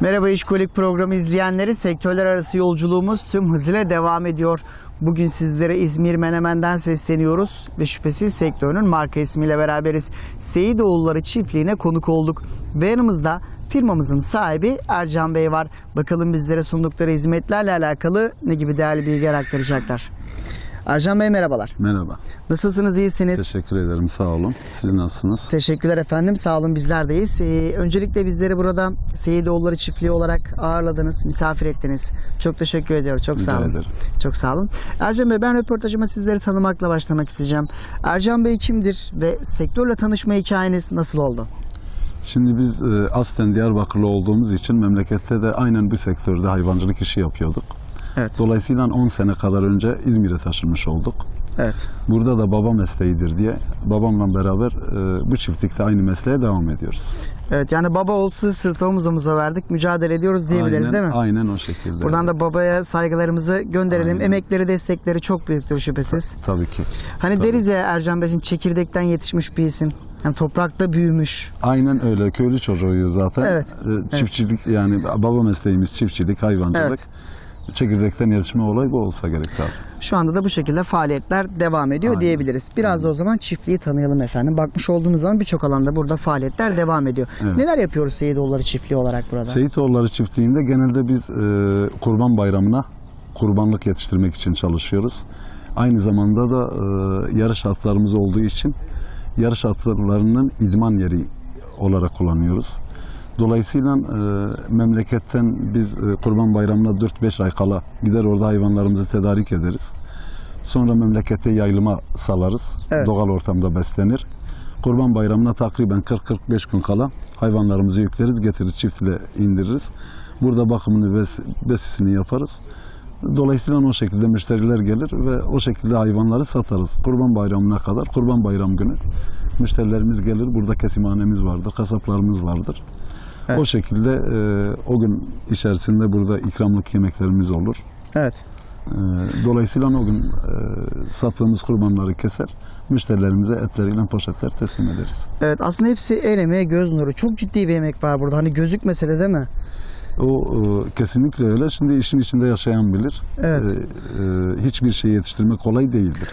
Merhaba İşkolik programı izleyenleri. Sektörler arası yolculuğumuz tüm hızıyla devam ediyor. Bugün sizlere İzmir Menemen'den sesleniyoruz ve şüphesiz sektörünün marka ismiyle beraberiz. Seyidoğulları çiftliğine konuk olduk. Ve yanımızda firmamızın sahibi Ercan Bey var. Bakalım bizlere sundukları hizmetlerle alakalı ne gibi değerli bilgiler aktaracaklar. Ercan Bey merhabalar. Merhaba. Nasılsınız, iyisiniz? Teşekkür ederim. Sağ olun. Siz nasılsınız? Teşekkürler efendim. Sağ olun bizlerdeyiz. Ee, öncelikle bizleri burada Seyidoğulları Çiftliği olarak ağırladınız, misafir ettiniz. Çok teşekkür ediyorum. Çok Rica sağ olun. ederim. Çok sağ olun. Ercan Bey ben röportajıma sizleri tanımakla başlamak isteyeceğim. Ercan Bey kimdir ve sektörle tanışma hikayeniz nasıl oldu? Şimdi biz e, aslen Diyarbakırlı olduğumuz için memlekette de aynen bu sektörde hayvancılık işi yapıyorduk. Evet. Dolayısıyla 10 sene kadar önce İzmir'e taşınmış olduk. Evet. Burada da baba mesleğidir diye babamla beraber e, bu çiftlikte aynı mesleğe devam ediyoruz. Evet yani baba olsun sırtı omuza verdik, mücadele ediyoruz diyebiliriz aynen, değil mi? Aynen o şekilde. Buradan da babaya saygılarımızı gönderelim. Aynen. Emekleri, destekleri çok büyüktür şüphesiz. Tabii ki. Hani Tabii. deriz ya Ercan Bey şimdi çekirdekten yetişmiş bir isim. Yani toprakta büyümüş. Aynen öyle. Köylü çocuğuyuz zaten. Evet. E, çiftçilik yani baba mesleğimiz çiftçilik, hayvancılık. Evet. Çekirdekten yetişme olayı bu olsa gerek zaten. Şu anda da bu şekilde faaliyetler devam ediyor Aynen. diyebiliriz. Biraz da o zaman çiftliği tanıyalım efendim. Bakmış olduğunuz zaman birçok alanda burada faaliyetler devam ediyor. Evet. Neler yapıyoruz Seyidoğulları çiftliği olarak burada? Seyitoğulları çiftliğinde genelde biz e, kurban bayramına kurbanlık yetiştirmek için çalışıyoruz. Aynı zamanda da e, yarış atlarımız olduğu için yarış atlarının idman yeri olarak kullanıyoruz. Dolayısıyla e, memleketten biz e, kurban bayramına 4-5 ay kala gider orada hayvanlarımızı tedarik ederiz. Sonra memlekette yayılıma salarız. Evet. Doğal ortamda beslenir. Kurban bayramına takriben 40-45 gün kala hayvanlarımızı yükleriz, getirir çiftle indiririz. Burada bakımını, bes, besisini yaparız. Dolayısıyla o şekilde müşteriler gelir ve o şekilde hayvanları satarız. Kurban bayramına kadar, kurban bayram günü müşterilerimiz gelir. Burada kesimhanemiz vardır, kasaplarımız vardır. Evet. O şekilde e, o gün içerisinde burada ikramlık yemeklerimiz olur. Evet. E, Dolayısıyla o gün e, sattığımız kurbanları keser, müşterilerimize etleriyle poşetler teslim ederiz. Evet aslında hepsi el emeği göz nuru. Çok ciddi bir emek var burada. Hani gözükmese de değil mi? O e, kesinlikle öyle. Şimdi işin içinde yaşayan bilir. Evet. E, e, hiçbir şey yetiştirmek kolay değildir.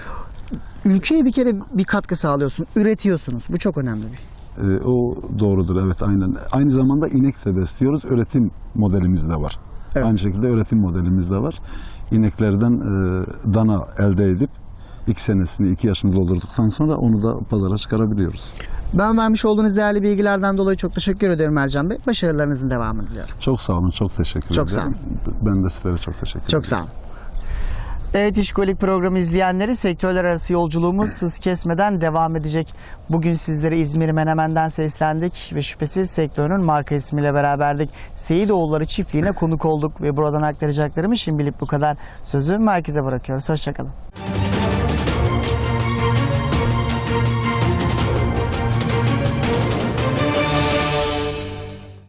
Ülkeye bir kere bir katkı sağlıyorsun. Üretiyorsunuz. Bu çok önemli bir. E, o doğrudur evet aynen. Aynı zamanda inek de besliyoruz. Üretim modelimiz de var. Evet. Aynı şekilde üretim modelimiz de var. İneklerden e, dana elde edip iki senesini iki yaşını doldurduktan sonra onu da pazara çıkarabiliyoruz. Ben vermiş olduğunuz değerli bilgilerden dolayı çok teşekkür ederim Ercan Bey. Başarılarınızın devamını diliyorum. Çok sağ olun, çok teşekkür Çok ederim. sağ Ben de sizlere çok teşekkür ederim. Çok sağ olun. Evet İşkolik programı izleyenleri sektörler arası yolculuğumuz hız kesmeden devam edecek. Bugün sizlere İzmir Menemen'den seslendik ve şüphesiz sektörün marka ismiyle beraberdik. Seyidoğulları çiftliğine konuk olduk ve buradan aktaracaklarımı şimdilik bu kadar. Sözü merkeze bırakıyoruz. Hoşçakalın.